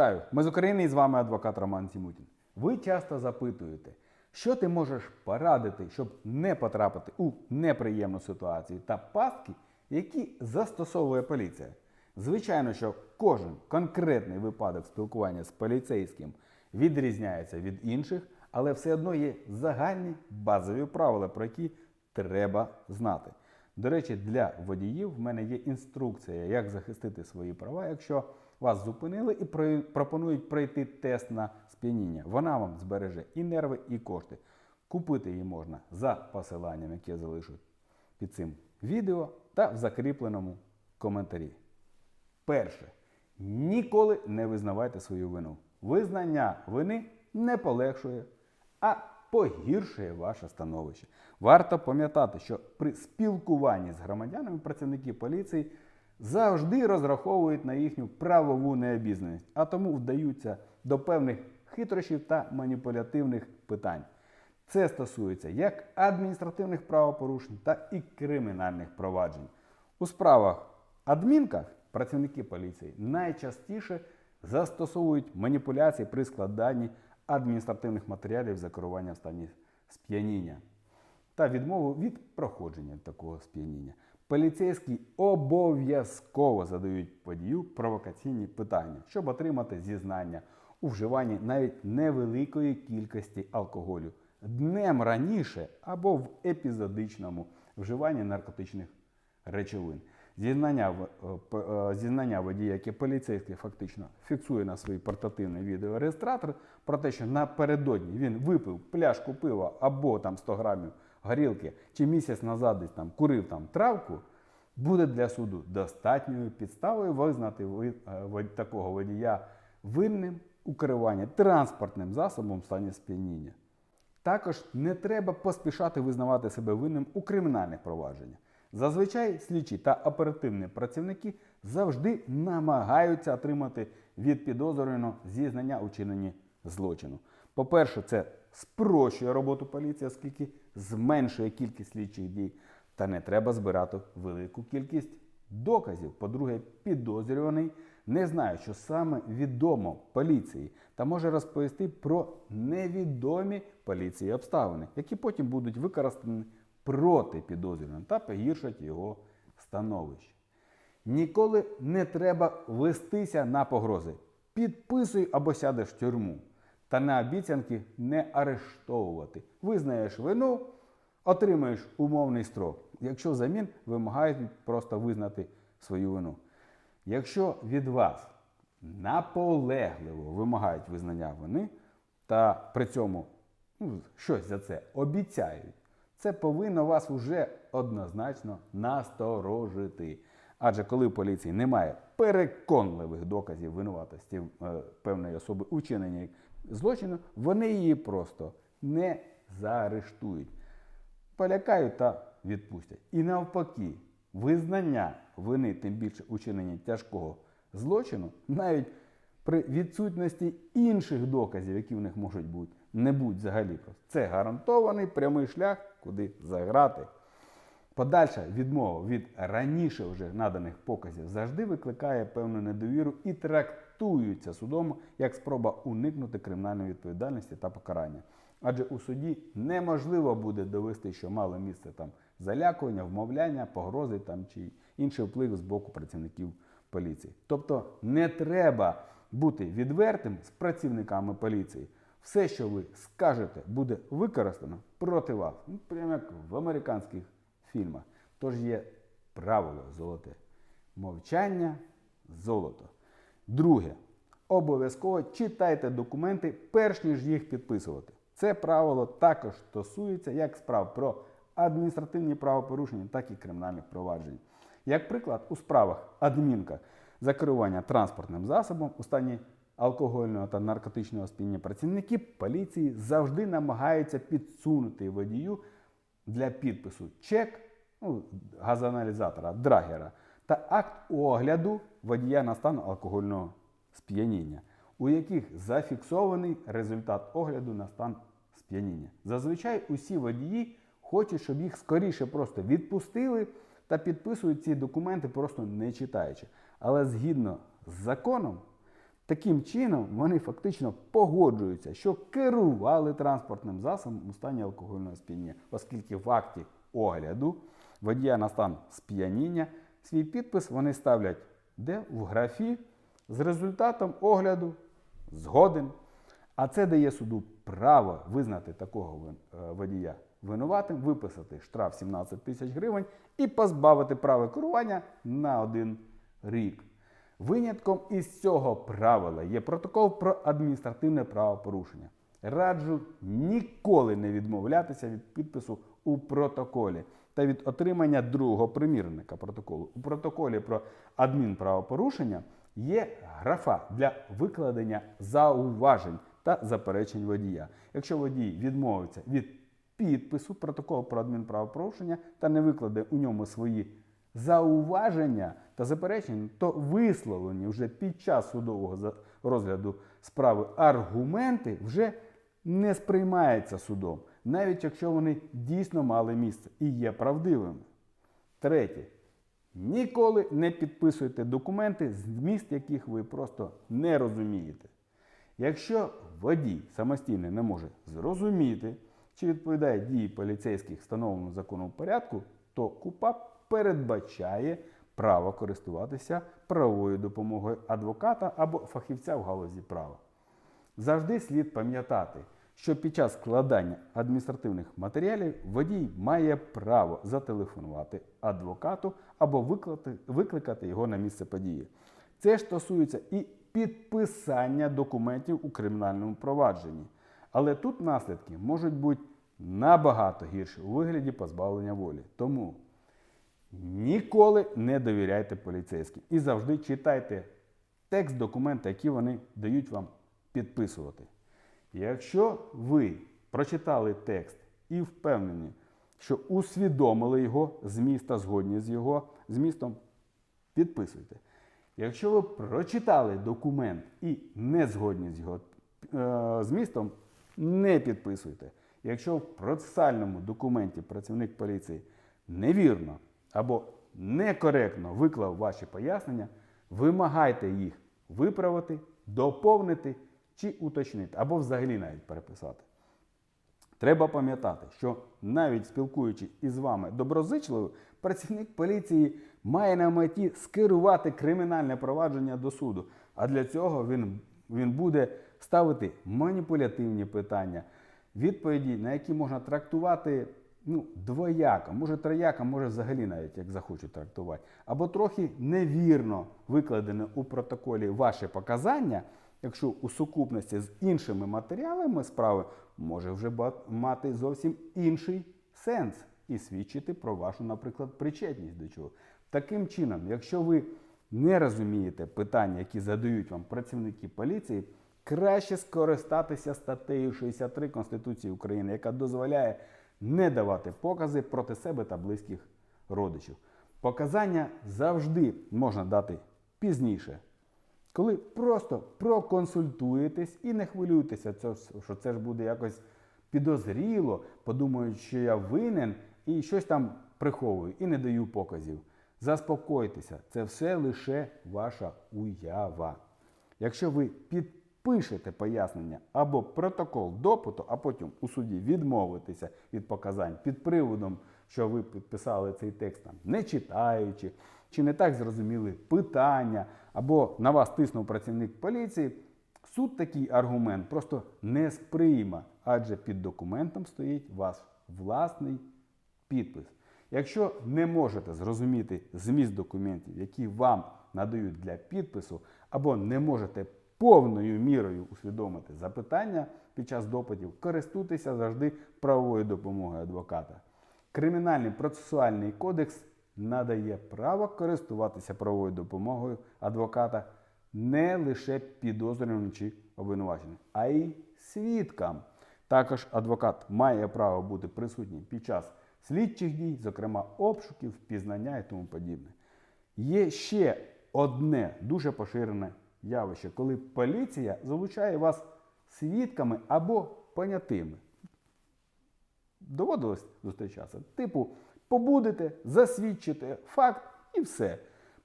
Вітаю! Ми з України і з вами адвокат Роман Тімутін. Ви часто запитуєте, що ти можеш порадити, щоб не потрапити у неприємну ситуацію та пастки, які застосовує поліція. Звичайно, що кожен конкретний випадок спілкування з поліцейським відрізняється від інших, але все одно є загальні базові правила, про які треба знати. До речі, для водіїв в мене є інструкція, як захистити свої права, якщо вас зупинили і пропонують пройти тест на сп'яніння. Вона вам збереже і нерви, і кошти. Купити її можна за посиланням, яке залишу під цим відео та в закріпленому коментарі. Перше. Ніколи не визнавайте свою вину. Визнання вини не полегшує, а погіршує ваше становище. Варто пам'ятати, що при спілкуванні з громадянами працівники поліції завжди розраховують на їхню правову необізнаність, а тому вдаються до певних хитрощів та маніпулятивних питань. Це стосується як адміністративних правопорушень, так і кримінальних проваджень. У справах адмінках працівники поліції найчастіше застосовують маніпуляції при складанні адміністративних матеріалів за керування в стані сп'яніння та відмову від проходження такого сп'яніння. Поліцейські обов'язково задають водію провокаційні питання, щоб отримати зізнання у вживанні навіть невеликої кількості алкоголю днем раніше або в епізодичному вживанні наркотичних речовин. Зізнання, е, е, зізнання водія, яке поліцейський фактично фіксує на свій портативний відеореєстратор, про те, що напередодні він випив пляшку пива або там 100 грамів горілки, чи місяць назад десь там курив там травку, буде для суду достатньою підставою визнати ви- е, такого водія винним у керуванні транспортним засобом в стані сп'яніння. Також не треба поспішати визнавати себе винним у кримінальних провадженнях. Зазвичай слідчі та оперативні працівники завжди намагаються отримати від підозрюваного зізнання у чиненні злочину. По-перше, це спрощує роботу поліції, оскільки зменшує кількість слідчих дій, та не треба збирати велику кількість доказів. По-друге, підозрюваний не знає, що саме відомо поліції, та може розповісти про невідомі поліції обставини, які потім будуть використані проти підозрюваного та погіршать його становище. Ніколи не треба вестися на погрози. Підписуй або сядеш в тюрму. Та на обіцянки не арештовувати. Визнаєш вину, отримаєш умовний строк. Якщо взамін вимагають просто визнати свою вину. Якщо від вас наполегливо вимагають визнання вини, та при цьому ну, щось за це обіцяють, це повинно вас уже однозначно насторожити. Адже коли в поліції немає переконливих доказів винуватості е, певної особи у вчиненні злочину, вони її просто не заарештують полякають та відпустять. І навпаки, визнання вини, тим більше учинення тяжкого злочину, навіть при відсутності інших доказів, які в них можуть бути, не будь взагалі просто. Це гарантований прямий шлях, куди заграти. Подальша відмова від раніше вже наданих показів завжди викликає певну недовіру і трактується судом як спроба уникнути кримінальної відповідальності та покарання. Адже у суді неможливо буде довести, що мало місце там залякування, вмовляння, погрози там чи інший вплив з боку працівників поліції. Тобто не треба бути відвертим з працівниками поліції. Все, що ви скажете, буде використано проти вас. Ну, прямо як в американських фільмах. Тож є правило золоте. Мовчання золото. Друге. Обов'язково читайте документи, перш ніж їх підписувати. Це правило також стосується як справ про адміністративні правопорушення, так і кримінальних проваджень. Як приклад, у справах адмінка за керування транспортним засобом у стані алкогольного та наркотичного сп'яніння працівники поліції завжди намагаються підсунути водію для підпису чек ну, газоаналізатора, драгера та акт огляду водія на стан алкогольного сп'яніння, у яких зафіксований результат огляду на стан сп'яніння. Зазвичай усі водії хочуть, щоб їх скоріше просто відпустили та підписують ці документи, просто не читаючи. Але згідно з законом, Таким чином, вони фактично погоджуються, що керували транспортним засобом у стані алкогольного сп'яніння, оскільки в акті огляду водія на стан сп'яніння свій підпис вони ставлять де в графі з результатом огляду згоден. А це дає суду право визнати такого е, водія винуватим, виписати штраф 17 тисяч гривень і позбавити права керування на один рік. Винятком із цього правила є протокол про адміністративне правопорушення. Раджу ніколи не відмовлятися від підпису у протоколі та від отримання другого примірника протоколу. У протоколі про адмінправопорушення є графа для викладення зауважень та заперечень водія. Якщо водій відмовиться від підпису протоколу про адмінправопорушення та не викладе у ньому свої зауваження та заперечення, то висловлені вже під час судового розгляду справи аргументи вже не сприймаються судом, навіть якщо вони дійсно мали місце і є правдивими. Третє. Ніколи не підписуйте документи, зміст яких ви просто не розумієте. Якщо водій самостійно не може зрозуміти, чи відповідає дії поліцейських встановленому законом порядку, то КУПАП передбачає право користуватися правовою допомогою адвоката або фахівця в галузі права. Завжди слід пам'ятати, що під час складання адміністративних матеріалів водій має право зателефонувати адвокату або викликати, його на місце події. Це стосується і підписання документів у кримінальному провадженні. Але тут наслідки можуть бути набагато гірші у вигляді позбавлення волі. Тому Ніколи не довіряйте поліцейським і завжди читайте текст документа, який вони дають вам підписувати. Якщо ви прочитали текст і впевнені, що усвідомили його зміст та згодні з його змістом, підписуйте. Якщо ви прочитали документ і не згодні з його е, змістом, не підписуйте. Якщо в процесуальному документі працівник поліції невірно або некоректно виклав ваші пояснення, вимагайте їх виправити, доповнити чи уточнити, або взагалі навіть переписати. Треба пам'ятати, що навіть спілкуючись із вами доброзичливо, працівник поліції має на меті скерувати кримінальне провадження до суду. А для цього він, він буде ставити маніпулятивні питання, відповіді, на які можна трактувати ну, двояко, може трояко, може взагалі навіть як захочуть трактувати. Або трохи невірно викладене у протоколі ваше показання, якщо у сукупності з іншими матеріалами справи може вже мати зовсім інший сенс і свідчити про вашу, наприклад, причетність до чого. Таким чином, якщо ви не розумієте питання, які задають вам працівники поліції, краще скористатися статтею 63 Конституції України, яка дозволяє не давати покази проти себе та близьких родичів. Показання завжди можна дати пізніше, коли просто проконсультуєтесь і не хвилюйтеся, що це ж буде якось підозріло, подумають, що я винен і щось там приховую і не даю показів. Заспокойтеся, це все лише ваша уява. Якщо ви підпишете пояснення або протокол допиту, а потім у суді відмовитеся від показань під приводом, що ви підписали цей текст там, не читаючи, чи не так зрозуміли питання, або на вас тиснув працівник поліції, суд такий аргумент просто не сприйме, адже під документом стоїть ваш власний підпис. Якщо не можете зрозуміти зміст документів, які вам надають для підпису, або не можете повною мірою усвідомити запитання під час допитів, користуйтеся завжди правовою допомогою адвоката. Кримінальний процесуальний кодекс надає право користуватися правовою допомогою адвоката не лише підозрюваним чи обвинуваченим, а й свідкам. Також адвокат має право бути присутнім під час слідчих дій, зокрема обшуків, впізнання і тому подібне. Є ще одне дуже поширене явище, коли поліція залучає вас свідками або понятими. Доводилось зустрічатися. Типу, побудете, засвідчите факт і все.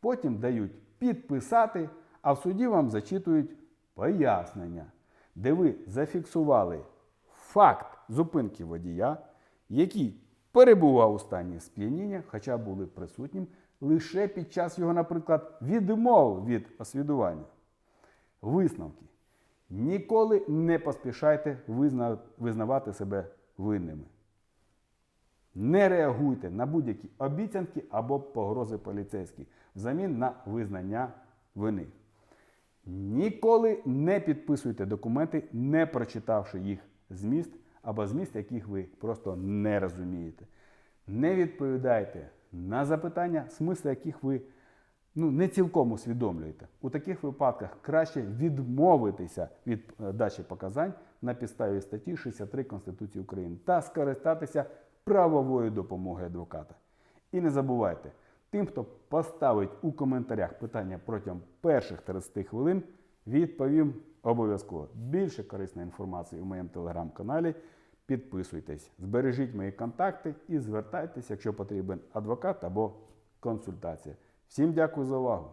Потім дають підписати, а в суді вам зачитують пояснення, де ви зафіксували факт зупинки водія, який перебував у стані сп'яніння, хоча були присутнім лише під час його, наприклад, відмов від освідування. Висновки. Ніколи не поспішайте визнавати себе винними. Не реагуйте на будь-які обіцянки або погрози поліцейських взамін на визнання вини. Ніколи не підписуйте документи, не прочитавши їх зміст або зміст, яких ви просто не розумієте. Не відповідайте на запитання, смисл яких ви ну, не цілком усвідомлюєте. У таких випадках краще відмовитися від е, дачі показань на підставі статті 63 Конституції України та скористатися правовою допомогою адвоката. І не забувайте, тим, хто поставить у коментарях питання протягом перших 30 хвилин, відповім обов'язково. Більше корисної інформації у моєму телеграм-каналі. Підписуйтесь, збережіть мої контакти і звертайтеся, якщо потрібен адвокат або консультація. Всім дякую за увагу!